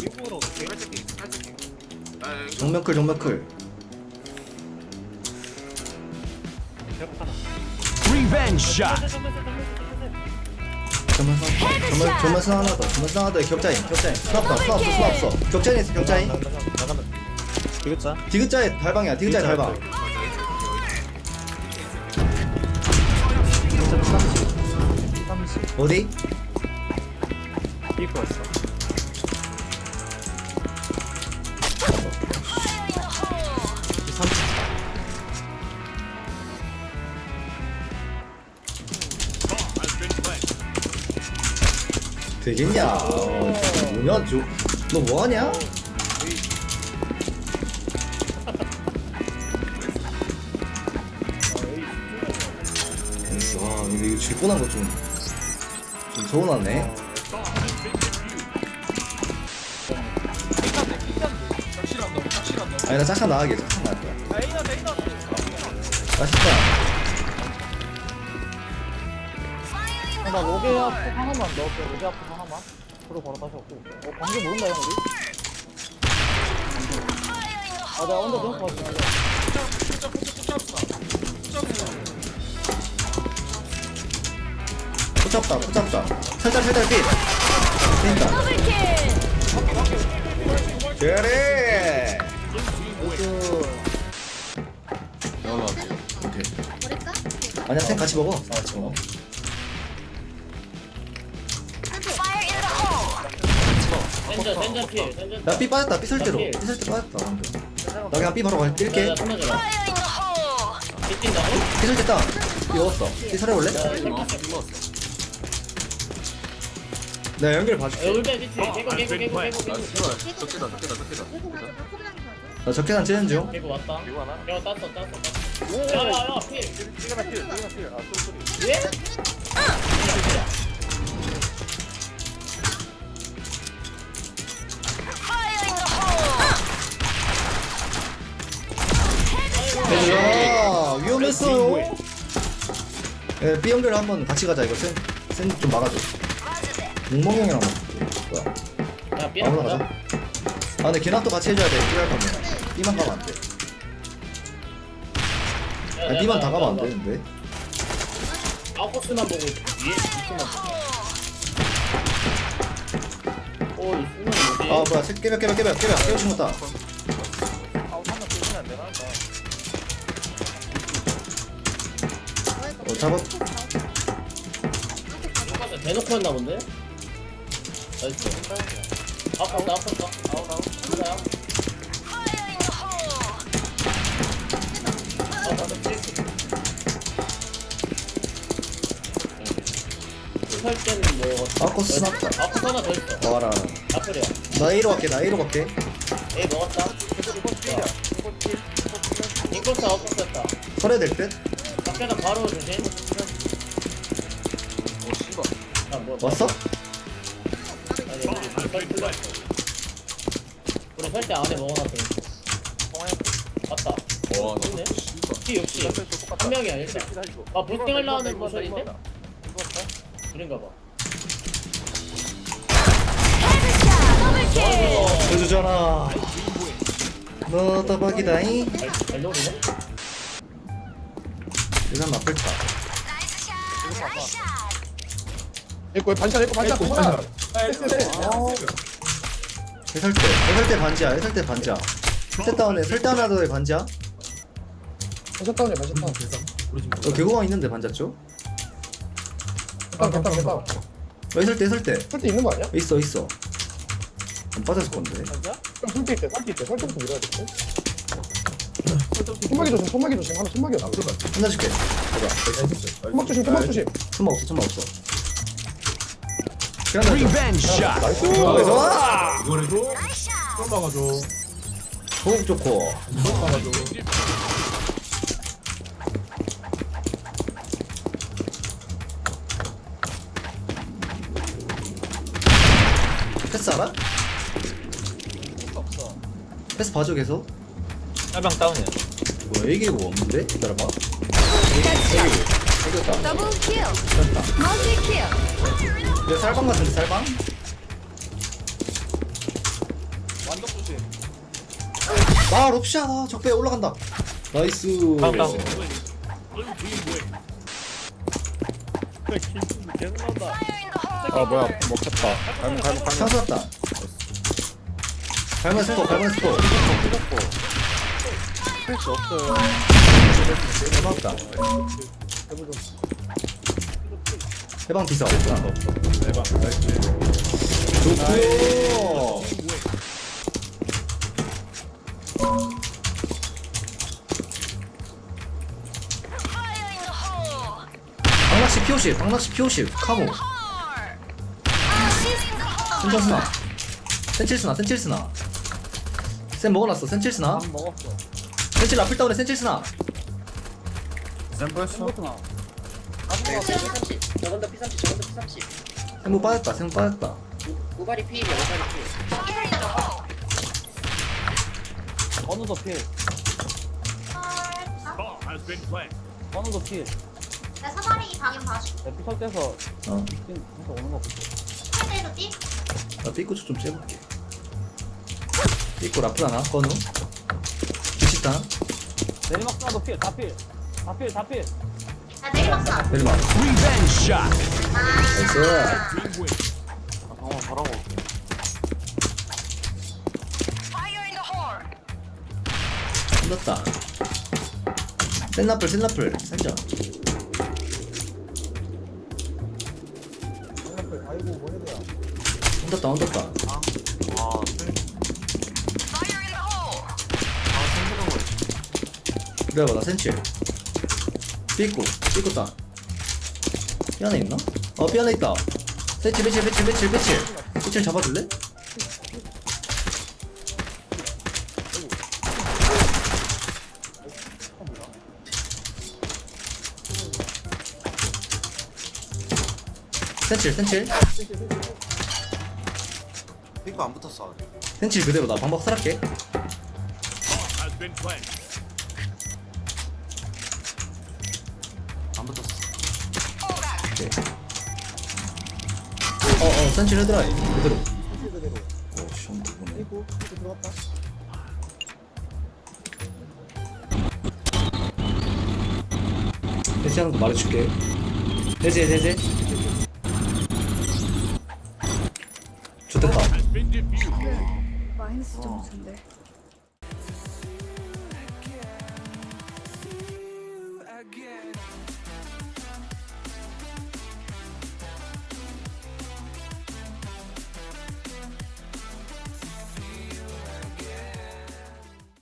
일부러 살짝기 살짝기 아 정면클 정면클. 배고파 Revenge shot. 정면 선 정면 정면 선 하나 더 정면 선 하나 더. 격자인 격자인. 수납 더 수납 없어 수납 없어 격자인 있어 격자인. 나가면 되겠자? 디귿자의 달방이야 디귿자의 달방. 어디? 삐고 왔어. 되겠냐? 어, 뭐냐 저 너 뭐하냐? 질뻔한 거좀 좀 서운하네. 아니 나 짝짝 나가게 짝짝 나갈 거야. 맛있다. 나 로게 앞 하나만 넣을게. 로게 앞 하나만. 그리고 바로 다시 없고 어 방금 모른다 형 우리? 아 내가 그런 거같 붙잡다 붙잡다. 살짝 살짝 삐 뛴다. 그래. 오케이 버릴까? 아니야 생 같이 먹어. 아필 센전 나삐 빠졌다 삐 설대로. 삐. 설대 빠졌다. 방금 나 그냥 삐 바로 갈 뛸게. 삐뛴다고? 삐 설대 땅 이었어. 삐 설해 볼래? 나 연결 봐줄게. 울배 뒤치. 개고 개고 개고 개고. 아 개고 씨발. 적게다 적게다 적게다. 코브라니 가자. 나 적게난 찌는 중. 개고 왔다. 이거 하나? 야 땄어 땄어 땄어. 야야야 필. 삐가나 필 삐가나 필아 쏠쏠이 예? 야 위험했어요. 예, B 연결 한번 같이 가자 이거. 센센좀 막아줘 몽몽 형이랑 뭐야? 야 삐랑 아무나 가자. 가자. 아 근데 걔랑 또 같이 해줘야 돼. B할 거면. B만 가면 안 돼. 아니 B만 다 가면 안 되는데. 아웃코스만 보고 위에 이쪽만 보고 오이 뭐지? 아 뭐야. 새- 깨벽 깨벽 깨벽 깨벽 깨벽 친구다. 아웃 한번 쏘면 안 되나? 어 잡아. 대놓고 했나 본데? 나이스 아팠다 아팠다 아웃 아웃 진짜야? 아 맞다 할 때는 뭐 아코스 스납다 아프 하나 더 있어 와라 아프려 나 A로 갈게 나 A로 갈게 에이 먹었다 인코스 아웃코스였다 설해야 될듯 밖에다 바로 조심 어 씨발 아 뭐 왔어? 우리 설때 안에 먹어놨으니까 맞다 와 좋네. 씨발 피 역시 한 명이야 일단 아 볼팅 하려 하는 모션인데? 그런가 봐 해주잖아 너 따박이다잉 잘, 잘 노리네? 일단 나쁠까 에코 반샷 에코 반샷 반샷 해설대 해설대 반지야 해설대 반지야. 설대 다운에 설대 하나 더에 반지야. 반샷 다운이야 반샷 다운 너 개구방 있는데 반자 쪽? 다운 다운 다운 어, 해설대 해설대 설때 있는 거 아니야? 있어 있어. 안 빠졌을 건데? 그럼 설때 있대 설때 있대 설때부터 밀어야 돼 손막이 조심 손막이 조심. 하나 손막이 없어 하나 줄게. 봐봐 손막 조심 손막 조심. 손막 없어 손막 없어 shot. 나이스 와 이걸 해줘? 호흡 좋고. 패스 알아? 패스 봐줘 계속. 짤방 다운이야. 뭐야 이기고 없는데? 기다려봐. 이 겼다 더블 킬. 이겼다. 멀티 킬. 이거 살방 같은데 살방? 완전 조심. 아 럽샷 아 적배 올라간다. 나이스. 다음, 다음. 아 뭐야. 먹혔다. 왔다 갈문 스포 갈문 스포. 할수 없어요. 해방다 해방 비서 대박 나이스. 좋고요 방낚시 피오십 방낚시 피오십 카모 센쳤으나 센칠스나 센칠스나 센 먹어놨어 센칠스나 밥 먹었어. 센칠 라플 다운에 센칠스나 샘플했어 이것도 나. 네, P30. 저건 더 P30, 저건 더 P30. 센무 빠졌다 센무 빠졌다 우발이 P이야, 우발이 P. 어느 더 필. Bomb has been planted. 어느 더 필. 나 사다리 방향 봐줘. 내 피설 때서 어뛴 해서 오는 거 볼게. 할때도 띠. 나 삐꼬 좀 째볼게 삐꼬 라플 하나 건우 비식탄 내리막 하나도 필. 다 필. 다 필. 다 필. 나 내리막사. 내리막 Revenge shot. 나이스. 아, 방어 잘하고. 끝났다 센라플 센라플 살자 혼났다 혼났다 그래 봐 나 센칠 삐꼬 삐꼬다. 삐 안에 있나? 어 삐 안에 있다. 센칠 배칠 배칠 배칠 배칠 배칠 잡아줄래? 센칠 센칠. 핑크 안 붙었어. 센칠 그대로 나 방박 살았게 어어 센칠 헤드라이 그대로 오씨 한 부분에 대시하는 거 말해줄게 좋됐다 Has been defused. 마이너스 점수인데.